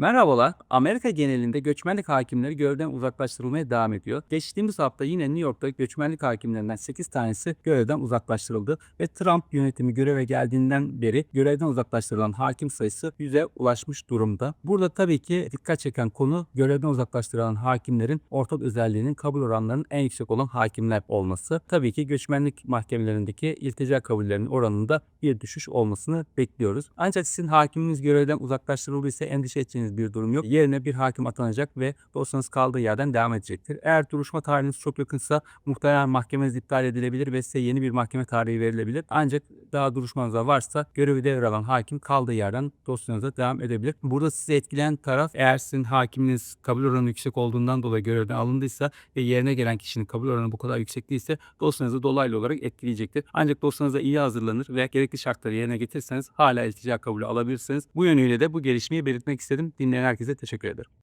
Merhabalar. Amerika genelinde göçmenlik hakimleri görevden uzaklaştırılmaya devam ediyor. Geçtiğimiz hafta yine New York'ta göçmenlik hakimlerinden 8 tanesi görevden uzaklaştırıldı ve Trump yönetimi göreve geldiğinden beri görevden uzaklaştırılan hakim sayısı 100'e ulaşmış durumda. Burada tabii ki dikkat çeken konu görevden uzaklaştırılan hakimlerin ortak özelliğinin kabul oranlarının en yüksek olan hakimler olması. Tabii ki göçmenlik mahkemelerindeki iltica kabullerinin oranında bir düşüş olmasını bekliyoruz. Ancak sizin hakiminiz görevden uzaklaştırıldıysa endişe edeceğiniz bir durum yok. Yerine bir hakim atanacak ve dosyanız kaldığı yerden devam edecektir. Eğer duruşma tarihiniz çok yakınsa muhtemelen mahkemeniz iptal edilebilir ve size yeni bir mahkeme tarihi verilebilir. Ancak daha duruşmanızda varsa görevi devralan hakim kaldığı yerden dosyanıza devam edebilir. Burada sizi etkileyen taraf eğer sizin hakiminiz kabul oranı yüksek olduğundan dolayı görevden alındıysa ve yerine gelen kişinin kabul oranı bu kadar yüksek değilse dosyanızı dolaylı olarak etkileyecektir. Ancak dosyanıza iyi hazırlanır ve gerekli şartları yerine getirirseniz hala iltica kabulü alabilirsiniz. Bu yönüyle de bu gelişmeyi belirtmek istedim. Dinleyen herkese teşekkür ederim.